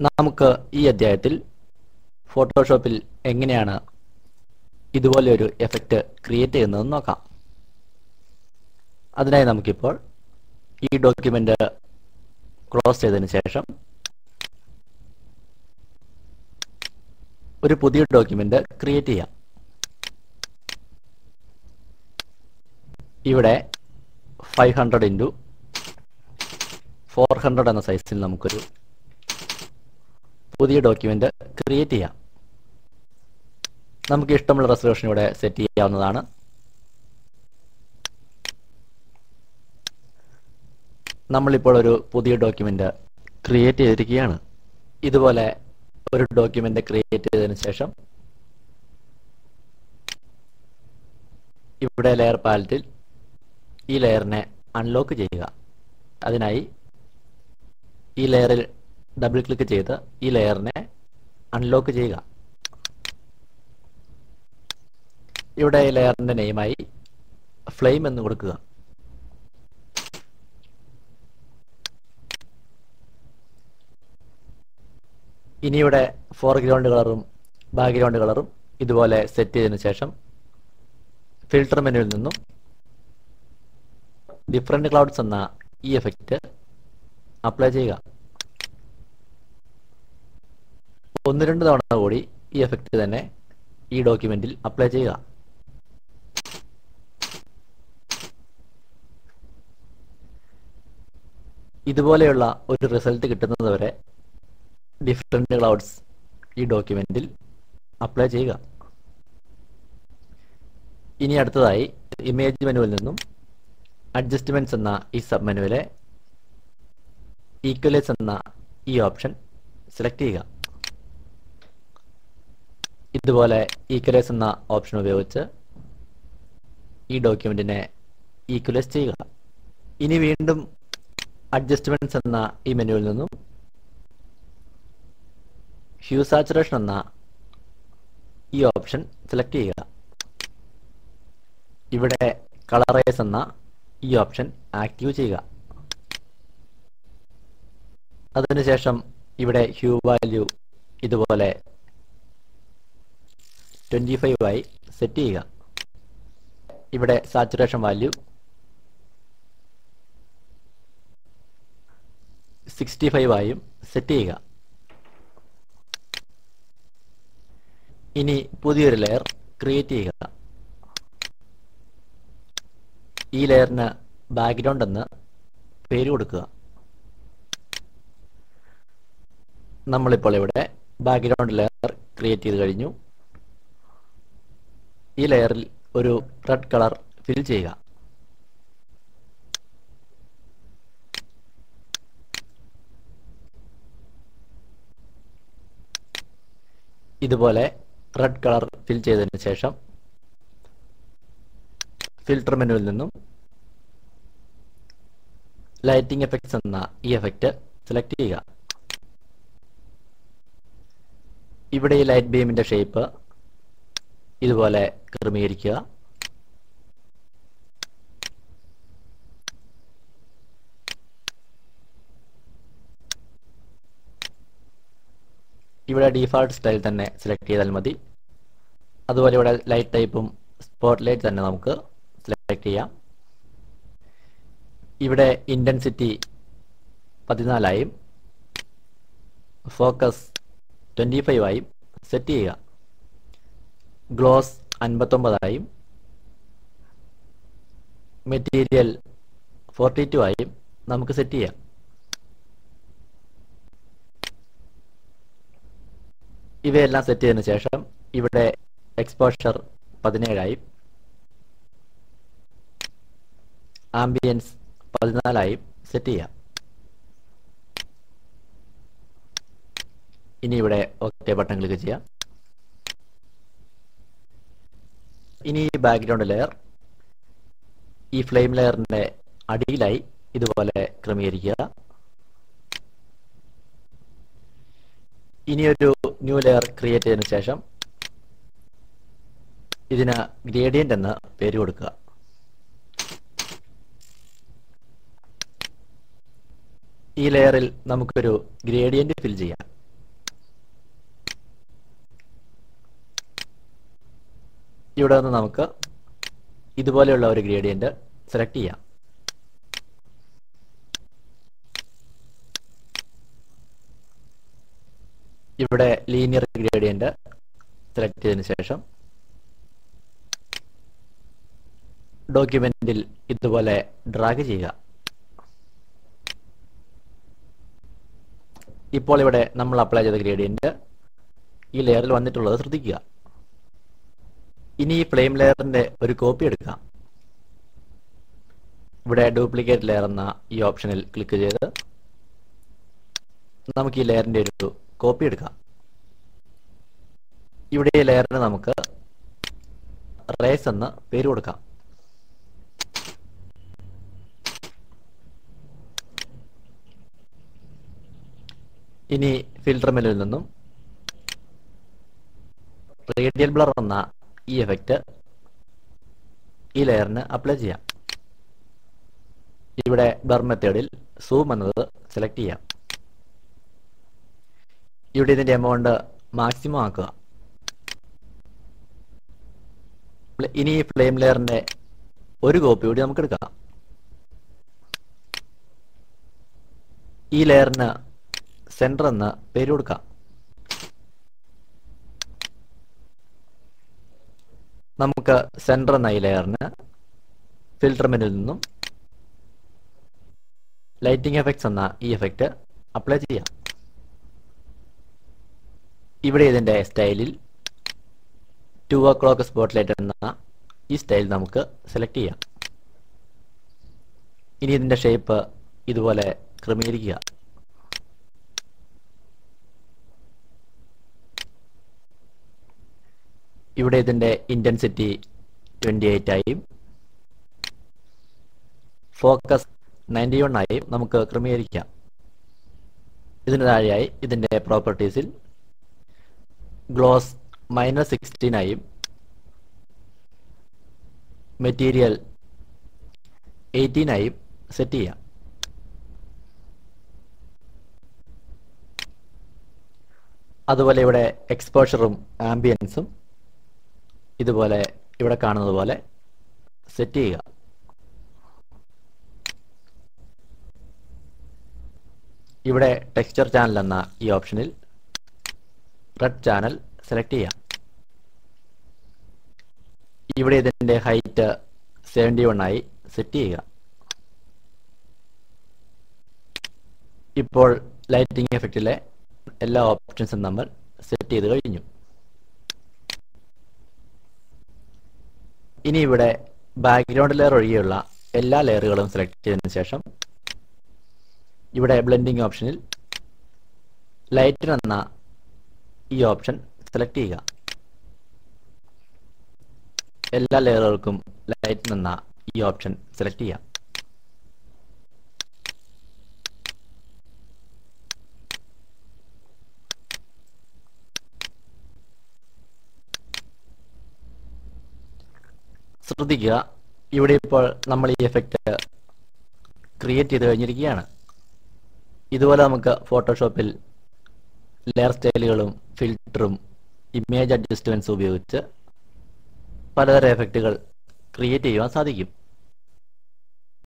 നമുക്ക് ഈ അധ്യായത്തിൽ ഫോട്ടോഷോപ്പിൽ എങ്ങനെയാണ് ഇതുപോലെ ഒരു എഫക്റ്റ് ക്രിയേറ്റ് ചെയ്യുന്നതെന്ന് നോക്കാം. അതിനായി നമുക്കിപ്പോൾ ഈ ഡോക്യുമെന്റ് ക്ലോസ് ചെയ്തതിന് ശേഷം ഒരു പുതിയ ഡോക്യുമെന്റ് ക്രിയേറ്റ് ചെയ്യാം. ഇവിടെ five hundred into four hundred എന്ന സൈസിൽ നമുക്കൊരു പുതിയ ഡോക്യുമെന്റ് ക്രിയേറ്റ് ചെയ്യാം. നമുക്ക് ഇഷ്ടമുള്ള റെസൊല്യൂഷൻ ഇവിടെ സെറ്റ് ചെയ്യാവുന്നതാണ്. നമ്മളിപ്പോൾ ഒരു പുതിയ ഡോക്യുമെന്റ് ക്രിയേറ്റ് ചെയ്തിരിക്കുകയാണ്. ഇതുപോലെ ഒരു ഡോക്യുമെന്റ് ക്രിയേറ്റ് ചെയ്തതിന് ശേഷം ഇവിടെ ലെയർ പാലറ്റിൽ ഈ ലെയറിനെ അൺലോക്ക് ചെയ്യുക. അതിനായി ഈ ലെയറിൽ ഡബിൾ ക്ലിക്ക് ചെയ്ത് ഈ ലെയറിനെ അൺലോക്ക് ചെയ്യുക. ഇവിടെ ഈ ലെയറിന്റെ നെയിമായി ഫ്ലെയിം എന്ന് കൊടുക്കുക. ഇനി ഫോർഗ്രൗണ്ട് കളറും ബാക്ക്ഗ്രൗണ്ട് കളറും ഇതുപോലെ സെറ്റ് ചെയ്തതിനു ശേഷം ഫിൽട്ടർ മെനുവിൽ നിന്നും ഡിഫറെന്റ് ക്ലൗഡ്സ് എന്ന ഈ എഫക്റ്റ് അപ്ലൈ ചെയ്യുക. ഒന്ന് രണ്ട് തവണ കൂടി ഈ എഫക്റ്റ് തന്നെ ഈ ഡോക്യുമെന്റിൽ അപ്ലൈ ചെയ്യുക. ഇതുപോലെയുള്ള ഒരു റിസൾട്ട് കിട്ടുന്നത് വരെ ക്ലൗഡ്സ് ഈ ഡോക്യുമെന്റിൽ അപ്ലൈ ചെയ്യുക. ഇനി അടുത്തതായി ഇമേജ് മെനുവിൽ നിന്നും അഡ്ജസ്റ്റ്മെന്റ്സ് എന്ന ഈ സബ് മെനുവിലെ ഈക്വലൈസ് എന്ന ഈ ഓപ്ഷൻ സെലക്ട് ചെയ്യുക. ഇതുപോലെ ഈക്വലൈസ് എന്ന ഓപ്ഷൻ ഉപയോഗിച്ച് ഈ ഡോക്യുമെന്റിനെ ഈക്വലൈസ് ചെയ്യുക. ഇനി വീണ്ടും അഡ്ജസ്റ്റ്മെന്റ്സ് എന്ന ഈ മെനുവിൽ നിന്നും ഹ്യൂ സാച്ചുറേഷൻ എന്ന ഈ ഓപ്ഷൻ സെലക്ട് ചെയ്യുക. ഇവിടെ കളറേസ് എന്ന ഈ ഓപ്ഷൻ ആക്റ്റീവ് ചെയ്യുക. അതിനുശേഷം ഇവിടെ ഹ്യൂ വാല്യൂ ഇതുപോലെ ട്വന്റി ആയി സെറ്റ് ചെയ്യുക. ഇവിടെ സാച്ചുറേഷൻ വാല്യൂ സിക്സ്റ്റി ഫൈവ് ആയും സെറ്റ് ചെയ്യുക. ഇനി പുതിയൊരു ലെയർ ക്രിയേറ്റ് ചെയ്യുക. ഈ ലെയറിന് ബാക്ക്ഗ്രൗണ്ട് എന്ന് പേര് കൊടുക്കുക. നമ്മളിപ്പോൾ ഇവിടെ ബാക്ക്ഗ്രൗണ്ട് ലെയർ ക്രിയേറ്റ് ചെയ്ത് കഴിഞ്ഞു. ഈ ലെയറിൽ ഒരു റെഡ് കളർ ഫിൽ ചെയ്യുക. ഇതുപോലെ റെഡ് കളർ ഫിൽ ചെയ്തതിന് ശേഷം ഫിൽട്ടർ മെനുവിൽ നിന്നും ലൈറ്റിംഗ് എഫക്ട്സ് എന്ന ഈ എഫക്റ്റ് സെലക്ട് ചെയ്യുക. ഇവിടെ ഈ ലൈറ്റ് ബീമിന്റെ ഷേപ്പ് ഇതുപോലെ ക്രമീകരിക്കുക. ഇവിടെ ഡീഫാൾട്ട് സ്റ്റൈൽ തന്നെ സെലക്ട് ചെയ്താൽ മതി. അതുപോലെ ഇവിടെ ലൈറ്റ് ടൈപ്പും സ്പോട്ട് ലൈറ്റ് തന്നെ നമുക്ക് സെലക്ട് ചെയ്യാം. ഇവിടെ ഇന്റൻസിറ്റി പതിനാലായും ഫോക്കസ് ട്വന്റി ഫൈവ് ആയും സെറ്റ് ചെയ്യുക. ഗ്ലോസ് അൻപത്തൊമ്പതായും മെറ്റീരിയൽ ഫോർട്ടി ടു ആയും നമുക്ക് സെറ്റ് ചെയ്യാം. ഇവയെല്ലാം സെറ്റ് ചെയ്തതിനു ശേഷം ഇവിടെ എക്സ്പോഷർ പതിനേഴായും. ആംബിയൻസ് പതിനാലായും സെറ്റ് ചെയ്യാം. ഇനി ഇവിടെ ഓക്കെ ബട്ടൺ ക്ലിക്ക് ചെയ്യാം. ഇനി ഈ ബാക്ക്ഗ്രൗണ്ട് ലെയർ ഈ ഫ്ലെയിം ലെയറിന്റെ അടിയിലായി ഇതുപോലെ ക്രമീകരിക്കുക. ഒരു ന്യൂ ലെയർ ക്രിയേറ്റ് ചെയ്തതിനു ശേഷം ഇതിന് ഗ്രേഡിയന്റ് എന്ന് പേര് കൊടുക്കുക. ഈ ലെയറിൽ നമുക്കൊരു ഗ്രേഡിയന്റ് ഫിൽ ചെയ്യാം. ഇവിടെ നിന്ന് നമുക്ക് ഇതുപോലെയുള്ള ഒരു ഗ്രേഡിയന്റ് സെലക്ട് ചെയ്യാം. ഇവിടെ ലീനിയർ ഗ്രേഡിയന്റ് സെലക്ട് ചെയ്തതിന് ശേഷം ഡോക്യുമെന്റിൽ ഇതുപോലെ ഡ്രാഗ് ചെയ്യുക. ഇപ്പോൾ ഇവിടെ നമ്മൾ അപ്ലൈ ചെയ്ത ഗ്രേഡിയന്റ് ഈ ലെയറിൽ വന്നിട്ടുള്ളത് ശ്രദ്ധിക്കുക. ഇനി ഈ ഫ്ലെയിം ലെയറിന്റെ ഒരു കോപ്പി എടുക്കാം. ഇവിടെ ഡ്യൂപ്ലിക്കേറ്റ് ലെയർ എന്ന ഈ ഓപ്ഷനിൽ ക്ലിക്ക് ചെയ്ത് നമുക്ക് ഈ ലെയറിന്റെ ഒരു കോപ്പി എടുക്കാം. ഇവിടെ ഈ ലെയറിന് നമുക്ക് റേസ് എന്ന് പേര് കൊടുക്കാം. ഇനി ഫിൽട്ടർ മെനുവിൽ നിന്നും റേഡിയൽ ബ്ലർ എന്ന ഈ എഫക്റ്റ് ഈ ലെയറിന് അപ്ലൈ ചെയ്യാം. ഇവിടെ ബ്ലർ മെത്തേഡിൽ സൂം എന്നത് സെലക്ട് ചെയ്യാം. ഇവിടെ ഇതിന്റെ എമൗണ്ട് മാക്സിമം ആക്കുക. ഇനി ഈ ഫ്ലെയിം ലെയറിന്റെ ഒരു കോപ്പി കൂടി നമുക്ക് എടുക്കാം. ഈ ലെയറിന് സെന്റർ എന്ന് പേര് കൊടുക്കാം. നമുക്ക് സെൻട്രൽ എന്ന ലെയറിന് ഫിൽട്ടർ മെനിൽ നിന്നും ലൈറ്റിംഗ് എഫക്ട്സ് എന്ന ഈ എഫക്റ്റ് അപ്ലൈ ചെയ്യാം. ഇവിടെ ഇതിന്റെ സ്റ്റൈലിൽ two o'clock spotlight എന്ന ഈ സ്റ്റൈൽ നമുക്ക് സെലക്ട് ചെയ്യാം. ഇനി ഇതിന്റെ ഷേപ്പ് ഇതുപോലെ ക്രമീകരിക്കുക. ഇവിടെ ഇതിന്റെ ഇന്റൻസിറ്റി ട്വന്റി എയ്റ്റ് ആയും. ഫോക്കസ് നയന്റി വൺ ആയും. നമുക്ക് ക്രമീകരിക്കാം. ഇതിന് താഴെയായി ഇതിന്റെ പ്രോപ്പർട്ടീസിൽ ഗ്ലോസ് മൈനസ് സിക്സ്റ്റീൻ ആയും. മെറ്റീരിയൽ എയ്റ്റീൻ ആയും സെറ്റ് ചെയ്യാം. അതുപോലെ ഇവിടെ എക്സ്പോഷറും ആംബിയൻസും ഇതുപോലെ ഇവിടെ കാണുന്നത് പോലെ സെറ്റ് ചെയ്യുക. ഇവിടെ ടെക്സ്ചർ ചാനൽ എന്ന ഈ ഓപ്ഷനിൽ റെഡ് ചാനൽ സെലക്ട് ചെയ്യാം ഇവിടെ ഇതിന്റെ ഹൈറ്റ് സെവന്റി ആയി സെറ്റ് ചെയ്യുക. ഇപ്പോൾ ലൈറ്റിംഗ് എഫക്റ്റിലെ എല്ലാ ഓപ്ഷൻസും നമ്മൾ സെറ്റ് ചെയ്ത് കഴിഞ്ഞു. ഇനി ഇവിടെ ബാക്ക്ഗ്രൗണ്ട് ലെയർ ഒഴികെയുള്ള എല്ലാ ലെയറുകളും സെലക്ട് ചെയ്തതിനു ശേഷം ഇവിടെ ബ്ലെൻഡിങ് ഓപ്ഷനിൽ ലൈറ്റിൻ എന്ന ഈ ഓപ്ഷൻ സെലക്ട് ചെയ്യുക. എല്ലാ ലെയറുകൾക്കും ലൈറ്റിൻ എന്ന ഈ ഓപ്ഷൻ സെലക്ട് ചെയ്യാം ശ്രദ്ധിക്കുക. ഇവിടെ ഇപ്പോൾ നമ്മൾ ഈ എഫക്റ്റ് ക്രിയേറ്റ് ചെയ്ത് കഴിഞ്ഞിരിക്കുകയാണ്. ഇതുപോലെ നമുക്ക് ഫോട്ടോഷോപ്പിൽ ലെയർ സ്റ്റൈലുകളും ഫിൽറ്ററും ഇമേജ് അഡ്ജസ്റ്റ്മെന്റ്സ് ഉപയോഗിച്ച് പലതരം എഫക്റ്റുകൾ ക്രിയേറ്റ് ചെയ്യുവാൻ സാധിക്കും.